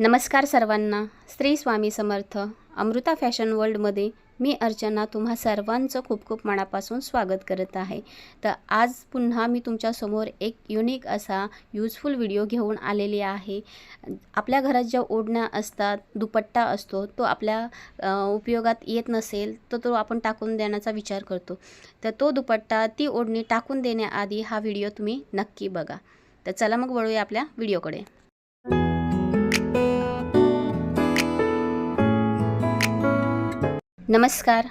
नमस्कार सर्वांना. स्त्री स्वामी समर्थ अमृता फॅशन वर्ल्डमध्ये मी अर्चना तुम्हा सर्वांचं खूप खूप मनापासून स्वागत करत आहे. तर आज पुन्हा मी तुमच्यासमोर एक युनिक असा यूजफुल व्हिडिओ घेऊन आलेली आहे. आपल्या घरात ज्या ओढण्या असतात दुपट्टा असतो तो आपल्या उपयोगात येत नसेल तर तो आपण टाकून देण्याचा विचार करतो. तर तो दुपट्टा ती ओढणी टाकून देण्याआधी हा व्हिडिओ तुम्ही नक्की बघा. तर चला मग वळूया आपल्या व्हिडिओकडे नमस्कार.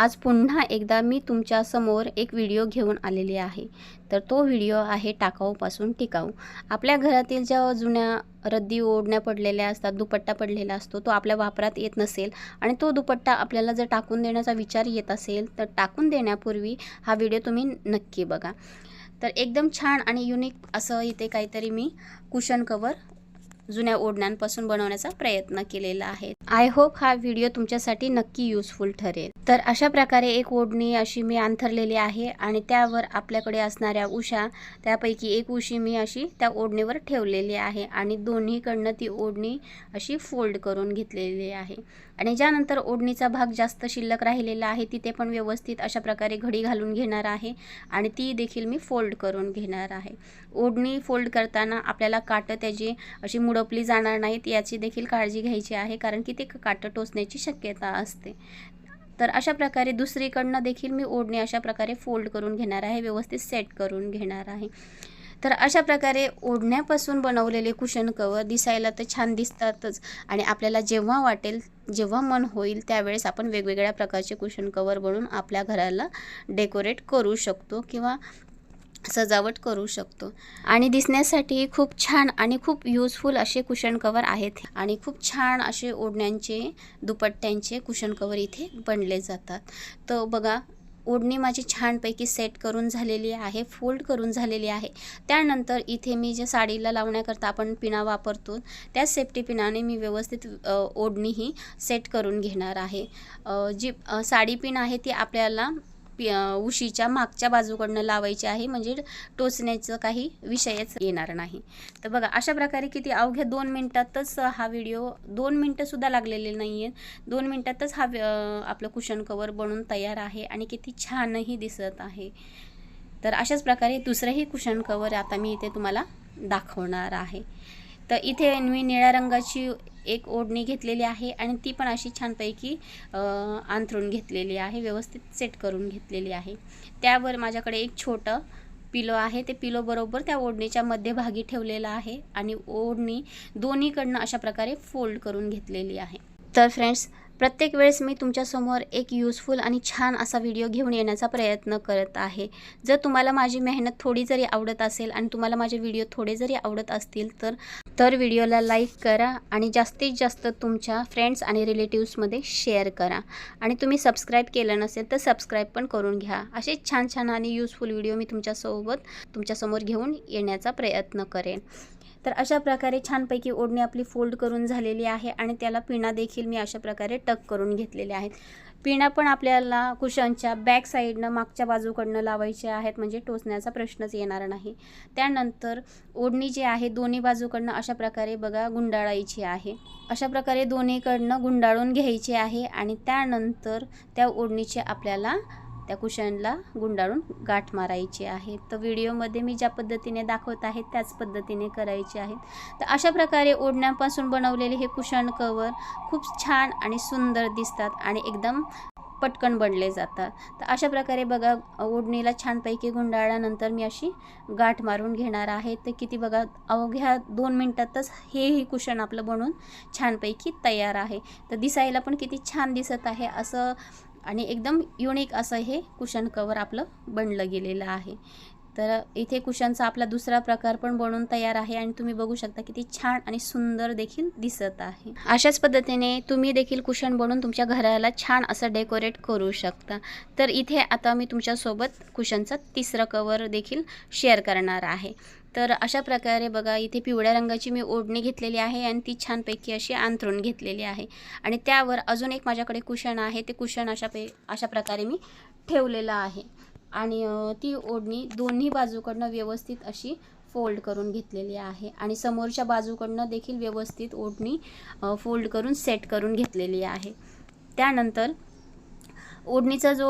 आज पुन्हा एकदा मी तुमच्यासमोर एक व्हिडिओ घेऊन आलेली आहे. तर तो व्हिडिओ आहे टाकाऊपासून टिकाऊ. आपल्या घरातील ज्या जुन्या रद्दी ओढण्या पडलेल्या असतात दुपट्टा पडलेला असतो तो आपल्या वापरात येत नसेल आणि तो दुपट्टा आपल्याला जर टाकून देण्याचा विचार येत असेल तर टाकून देण्यापूर्वी हा व्हिडिओ तुम्ही नक्की बघा. तर एकदम छान आणि युनिक असं इथे काहीतरी मी कुशन कवर जुन्या ओढण्यांपासून बनवण्याचा प्रयत्न केलेला आहे. आय होप हा व्हिडिओ तुमच्यासाठी नक्की युजफुल ठरेल. तर अशा प्रकारे एक ओढणी अशी मी अंथरलेली आहे आणि त्यावर आपल्याकडे असणाऱ्या उशा त्यापैकी एक उशी मी अशी त्या ओढणीवर ठेवलेली आहे आणि दोन्हीकडनं ती ओढणी अशी फोल्ड करून घेतलेली आहे. आणि ज्यानंतर ओढणीचा भाग जास्त शिल्लक राहिलेला आहे तिथे पण व्यवस्थित अशा प्रकारे घडी घालून घेणार आहे आणि ती देखील मी फोल्ड करून घेणार आहे. ओढणी फोल्ड करताना आपल्याला काटं त्याची अशी मुड मुडपली जाणार नाहीत याची देखील काळजी घ्यायची आहे कारण की ते काटं टोचण्याची शक्यता असते. तर अशा प्रकारे दुसरीकडनं देखील मी ओढणी अशा प्रकारे फोल्ड करून घेणार आहे व्यवस्थित सेट करून घेणार आहे. तर अशा प्रकारे ओढण्यापासून बनवलेले कुशन कवर दिसायला तर छान दिसतातच आणि आपल्याला जेव्हा वाटेल जेव्हा मन होईल त्यावेळेस आपण वेगवेगळ्या प्रकारचे कुशन कवर बनवून आपल्या घराला डेकोरेट करू शकतो किंवा सजावट करू शकतो. आणि दिसण्यासाठी खूप छान आणि खूप यूजफुल असे कुशन कवर आहेत. आणि खूप छान असे ओढण्यांचे दुपट्ट्यांचे कुशन कवर इथे बनले जातात. तर बघा ओढणी माझी छानपैकी सेट करून झालेली आहे फोल्ड करून झालेली आहे. त्यानंतर इथे मी जे साडीला लावण्याकरता आपण पिना वापरतो त्याच सेफ्टी पिनाने मी व्यवस्थित ओढणीही ओढणी ही सेट करून घेणार आहे. जी साडी पिन आहे ती आपल्याला पि उशीच्या मागच्या बाजूकडनं लावायची आहे. म्हणजे टोचण्याचं काही विषयच येणार नाही. तर बघा अशा प्रकारे किती अवघ्या दोन मिनटातच हा व्हिडिओ दोन मिनटंसुद्धा लागलेले नाही आहेत दोन मिनटातच हा आपलं कुशन कवर बनून तयार आहे आणि किती छानही दिसत आहे. तर अशाच प्रकारे दुसरंही कुशन कवर आता मी इथे तुम्हाला दाखवणार आहे. तर इथे मी निळ्या रंगाची एक ओढणी घेतलेली आहे आणि ती पण अशी छानपैकी अंथरून घेतलेली आहे व्यवस्थित सेट करून घेतलेली आहे. त्यावर माझ्याकडे एक छोटं पिलो आहे. ते पिलो बरोबर त्या ओढणीच्या मध्यभागी ठेवलेलं आहे आणि ओढणी दोन्हीकडनं अशा प्रकारे फोल्ड करून घेतलेली आहे. तर फ्रेंड्स प्रत्येक वेळेस मी तुमच्यासमोर एक यूजफुल आणि छान असा व्हिडिओ घेऊन येण्याचा प्रयत्न करत आहे. जर तुम्हाला माझी मेहनत थोडी जरी आवडत असेल आणि तुम्हाला माझे व्हिडिओ थोडे जरी आवडत असतील तर तर व्हिडिओला लाईक करा आणि जास्तीत जास्त तुमच्या फ्रेंड्स आणि रिलेटिव्समध्ये शेअर करा. आणि तुम्ही सबस्क्राईब केलं नसेल तर सबस्क्राईब पण करून घ्या. असे छान छान आणि यूजफुल व्हिडिओ मी तुमच्यासोबत तुमच्यासमोर घेऊन येण्याचा प्रयत्न करेन. तर अशा प्रकारे छानपैकी ओढणी आपली फोल्ड करून झालेली आहे आणि त्याला पिणा देखील मी अशा प्रकारे टक करून घेतलेले आहेत. पिणा पण आपल्याला कुशनच्या बॅक साईडनं मागच्या बाजूकडनं लावायचे आहेत म्हणजे टोचण्याचा प्रश्नच येणार नाही. त्यानंतर ओढणी जी आहे दोन्ही बाजूकडनं अशा प्रकारे बघा गुंडाळायची आहे. अशा प्रकारे दोन्हीकडनं गुंडाळून घ्यायची आहे आणि त्यानंतर त्या ओढणीचे आपल्याला त्या कुशनला गुंडाळून गाठ मारायची आहे. तर व्हिडिओमध्ये मी ज्या पद्धतीने दाखवत आहे त्याच पद्धतीने करायचे आहेत तर अशा प्रकारे ओढण्यापासून बनवलेले हे कुशन कवर खूप छान आणि सुंदर दिसतात आणि एकदम पटकन बनले जातात. तर अशा प्रकारे बघा ओढणीला छानपैकी गुंडाळल्यानंतर मी अशी गाठ मारून घेणार आहे. तर किती बघा अवघ्या दोन मिनटातच हेही कुशन आपलं बनून छानपैकी तयार आहे. तर दिसायला पण किती छान दिसत आहे. असं आणि एकदम युनिक असं हे कुशन कवर आपलं बनलं गेलेलं आहे. तर इथे कुशनचा आपला दुसरा प्रकार पण बनवून तयार आहे आणि तुम्ही बघू शकता किती छान आणि सुंदर देखील दिसत आहे. अशाच पद्धतीने तुम्ही देखील कुशन बनवून तुमच्या घराला छान असं डेकोरेट करू शकता. तर इथे आता मी तुमच्यासोबत कुशनचा तिसरं कवर देखील शेअर करणार आहे. तर अशा प्रकारे बघा इथे पिवळ्या रंगाची मी ओढणी घेतलेली आहे आणि ती छानपैकी अशी अंथरून घेतलेली आहे. आणि त्यावर अजून एक माझ्याकडे कुशन आहे ते कुशन अशा पे अशा प्रकारे मी ठेवलेलं आहे. आणि ती ओढणी दोन्ही बाजूकडनं व्यवस्थित अशी फोल्ड करून घेतलेली आहे. आणि समोरच्या बाजूकडनं देखील व्यवस्थित ओढणी फोल्ड करून सेट करून घेतलेली आहे. त्यानंतर ओढणीचा जो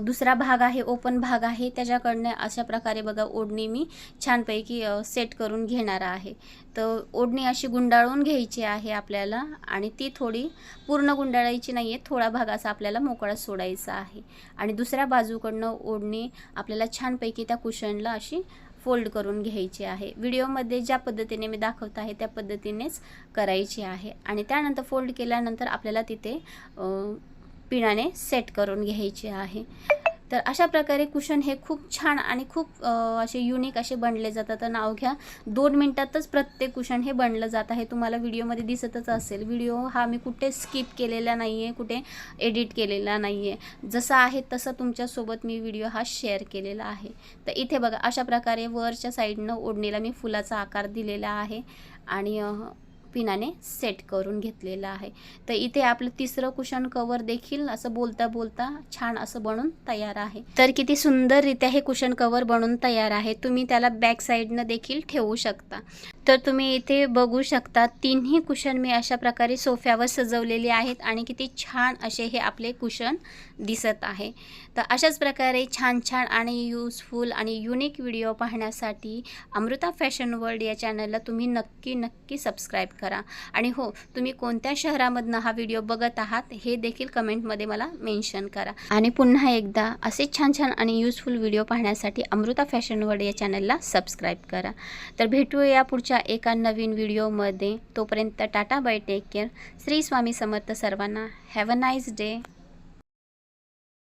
दुसरा भाग आहे ओपन भाग आहे. त्याच्याकडनं अशा प्रकारे बघा ओढणी मी छानपैकी सेट करून घेणार आहे. तर ओढणी अशी गुंडाळून घ्यायची आहे आपल्याला आणि ती थोडी पूर्ण गुंडाळायची नाही आहे थोडा भाग असा आपल्याला मोकळा सोडायचा आहे. आणि दुसऱ्या बाजूकडनं ओढणी आपल्याला छानपैकी त्या कुशनला अशी फोल्ड करून घ्यायची आहे. व्हिडिओमध्ये ज्या पद्धतीने मी दाखवत आहे त्या पद्धतीनेच करायची आहे. आणि त्यानंतर फोल्ड केल्यानंतर आपल्याला तिथे पिणाने सेट करून घ्यायचे आहे. तर अशा प्रकारे कुशन हे खूप छान आणि खूप असे युनिक असे बनले जातात. तर नाव घ्या. दोन मिनटातच प्रत्येक कुशन हे बनलं जात आहे. तुम्हाला व्हिडिओमध्ये दिसतच असेल. व्हिडिओ हा मी कुठे स्किप केलेला नाही आहे कुठे एडिट केलेला नाही आहे जसा आहे तसं तुमच्यासोबत मी व्हिडिओ हा शेअर केलेला आहे. तर इथे बघा अशा प्रकारे वरच्या साईडनं ओढणीला मी फुलाचा आकार दिलेला आहे. आणि पिनाने सेट करून घेतलेलं आहे. तर इथे आपलं तिसरं कुशन कवर देखील असं बोलता बोलता छान असं बनून तयार आहे. तर किती सुंदररित्या हे कुशन कवर बनून तयार आहे. तुम्ही त्याला बॅक साईडनं देखील ठेवू शकता. तर तुम्ही इथे बघू शकता तिन्ही कुशन मी अशा प्रकारे सोफ्यावर सजवलेले आहेत आणि किती छान असे हे आपले कुशन दिसत आहे. तर अशाच प्रकारे छान छान आणि यूजफुल आणि युनिक व्हिडिओ पाहण्यासाठी अमृता फॅशन वर्ल्ड या चॅनलला तुम्ही नक्की नक्की सबस्क्राईब करा. आणि हो तुम्ही कोणत्या शहरामधनं हा व्हिडिओ बघत आहात हे देखील कमेंटमध्ये मला मेन्शन करा. आणि पुन्हा एकदा असे छान छान आणि यूजफुल व्हिडिओ पाहण्यासाठी अमृता फॅशन वर्ल्ड या चॅनलला सबस्क्राईब करा. तर भेटूया पुढच्या एका नवीन व्हिडिओमध्ये. तोपर्यंत tata bye take care. Shri Swami Samarth सर्वांना हॅव अ नाईस डे.